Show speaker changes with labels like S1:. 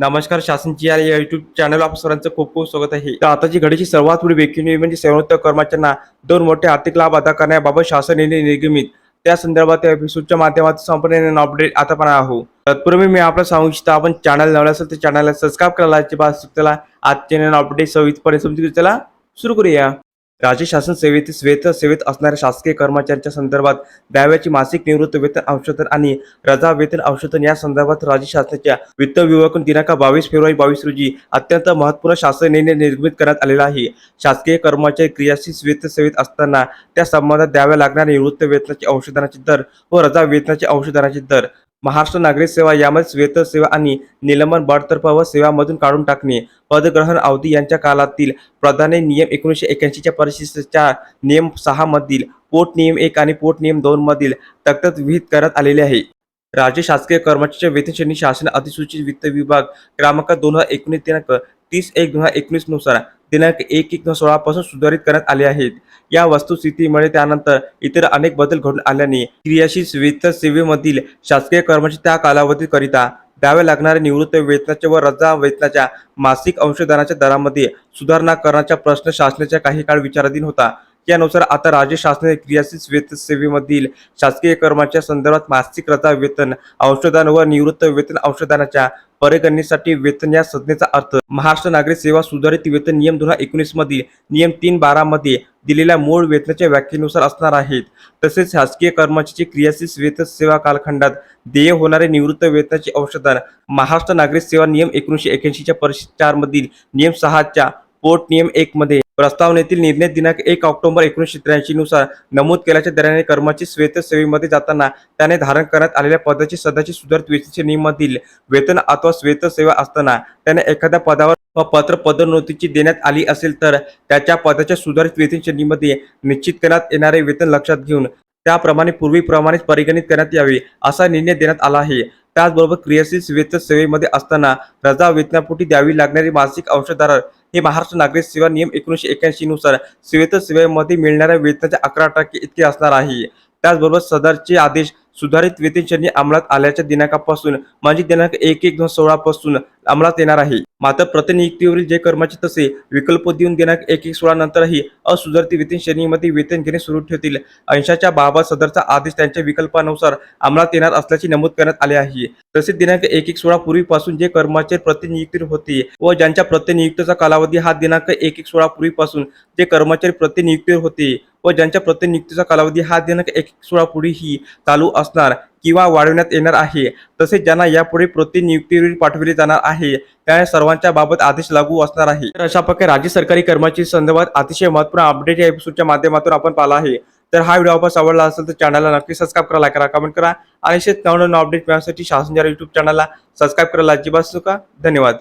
S1: नमस्कार शासनची या YouTube channel आप सरांचं खूप खूप स्वागत आहे. तर आताची घडीची सर्वात पुढे ब्रेकिंग न्यूज म्हणजे सेवनोत्तर कर्मचाऱ्यांना दोन मोठे आर्थिक लाभ अदा करण्याबाबत शासनाने निर्गमित त्या संदर्भात या एपिसोडच्या माध्यमातून संपूर्ण अपडेट आता पण आहो. तत्पूर्वी मी आपलं सांगू इच्छितो आपण चॅनल नवलं असेल तर चॅनलला सबस्क्राईब करायला अजिबात चला आजचे अपडेट सविस्तरपणे समजून चला सुरू करूया. राज्य शासन सेवेतील सेवेत सेवेत असणाऱ्या शासकीय कर्मचाऱ्यांच्या संदर्भात द्याव्याची मासिक निवृत्त वेतन अंशोधन आणि रजा वेतन अंशोधन या संदर्भात राज्य शासनाच्या वित्त विभागाकडून दिनांक बावीस फेब्रुवारी बावीस रोजी अत्यंत महत्त्वपूर्ण शासन निर्णय निर्मित करण्यात आलेला आहे. शासकीय कर्मचारी क्रियाशील वित्त सेवेत असताना त्या संबंधात द्याव्या लागणाऱ्या निवृत्त वेतनाचे अंशदानाचे दर व रजा वेतनाचे अंशदानाचे दर महाराष्ट्र नागरी सेवा यामध्ये वेतन सेवा आणि निलंबन बडतर्फ व सेवामधून काढून टाकणे. पदग्रहण अवधी यांच्या कालातील प्राधान्य नियम एकोणीसशे एक्याऐंशीच्या परिशिष्टच्या नियम सहा मधील पोट नियम एक आणि पोट नियम दोन मधील तक्त्यात विहित करण्यात आलेले आहे. राज्य शासकीय कर्मचाऱ्यांच्या वेतन श्रेणी शासन अधिसूचित वित्त विभाग क्रमांक दोन हजार एकोणीस दिनांक तीस एक दोन हजार एकोणीसनुसार दिनांक एक एक दोन सोळा पासून सुधारित करण्यात आले आहेत. या वस्तुस्थितीमुळे त्यानंतर इतर अनेक बदल घडून आल्याने क्रियाशील वित्त सेवेमधील शासकीय कर्मचारी त्या कालावधीकरिता द्यावे लागणाऱ्या निवृत्त वेतनाच्या व रजा वेतनाच्या मासिक अंशदानाच्या दरामध्ये सुधारणा करण्याचा प्रश्न शासनाच्या काही काळ विचाराधीन होता. यानुसार आता राज्य शासनाने क्रियाशील वेतन सेवेमधील शासकीय कर्मचाऱ्या संदर्भात मासिक रजा वेतन अंशदान व निवृत्त वेतन अंशदानाच्या परिगणनेसाठी वेतन या संज्ञेचा अर्थ महाराष्ट्र नागरी सेवा सुधारित वेतन नियम दोन हजार एकोणीस मधील नियम तीन बारा मध्ये दिलेल्या मूळ वेतनाच्या व्याख्येनुसार असणार आहेत. तसेच शासकीय कर्मचाऱ्याची क्रियाशील वेतन सेवा कालखंडात देय होणारे निवृत्त वेतनाचे अंशदान महाराष्ट्र नागरी सेवा नियम एकोणीसशे एक्याऐंशीच्या परिषद चार मधील नियम सहाच्या पोट नियम एक मध्ये प्रस्तावनेतील निर्णय दिनांक एक ऑक्टोबर एकोणीसशे त्र्याऐंशी नुसार नमूद केल्याच्या दराने कर्मचारी श्वेत सेवेमध्ये जाताना त्याने धारण करण्यात आलेल्या पदाची सदाची सुधारित वेतन नियमातील वेतन अथवा श्वेत सेवा असताना त्याने एखाद्या पदावर व पत्र पदोन्नतीची देण्यात आली असेल तर त्याच्या पदाच्या सुधारित वेतन श्रेणीमध्ये निश्चित करण्यात येणारे वेतन लक्षात घेऊन त्याप्रमाणे पूर्वीप्रमाणेच परिगणित करण्यात यावे असा निर्णय देण्यात आला आहे. त्याचबरोबर क्रियाशील वेतन सेवेमध्ये असताना रजा वेतनापोटी द्यावी लागणारी मासिक अंशधारक हे महाराष्ट्र नागरिक सेवा नियम एकोणीसशे एक्याऐंशी नुसार सेवेतर सेवेमध्ये मिळणाऱ्या वेतनाच्या अकरा टक्के इतके असणार आहे. त्याचबरोबर सदरचे आदेश सुधारित वेतन श्रेणी अंमलात आल्याच्या दिनांकापासून म्हणजे दिनांक एक एक दोन सोळा पासून अंमलात येणार आहे. मात्र प्रतिनियुक्तीवरील जे कर्मचारी तसे विकल्प देऊन दिनांक एक एक सोळा नंतरही असुधारित वेतन श्रेणीमध्ये वेतन घेणे सुरू ठेवतील. अंशाच्या बाबत सदरचा आदेश त्यांच्या विकल्पानुसार अंमलात येणार असल्याचे नमूद करण्यात आले आहे. तसेच दिनांक एक एक सोळा पूर्वीपासून जे कर्मचारी प्रतिनियुक्ती होते व ज्यांच्या प्रतिनियुक्तीचा कालावधी हा दिनांक एक एक सोळा पूर्वीपासून जे कर्मचारी प्रतिनियुक्तीवर होते व ज्यांच्या प्रतिनियुक्तीचा कालावधी हा दिनांक एक सोळा पुढेही चालू असणार. किंवा वाढवण्यात येणार आहे. तसेच ज्यांना यापुढे प्रतिनियुक्तीवर पाठविले जाणार आहे त्या सर्वांच्या बाबत आदेश लागू असणार आहे. तर अशा प्रकारे राज्य सरकारी कर्मचारी संदर्भात अतिशय महत्त्वपूर्ण अपडेट या एपिसोडच्या माध्यमातून आपण पाहिला आहे. तर हा व्हिडिओ आपण आवडला असेल तर चॅनलला नक्की सबस्क्राईब करा लाईक करा कमेंट करा आणि शेत नवनवीन अपडेट मिळण्यासाठी शासनच्या युट्यूब चॅनलला सबस्क्राईब करायला अजिबात चुका धन्यवाद.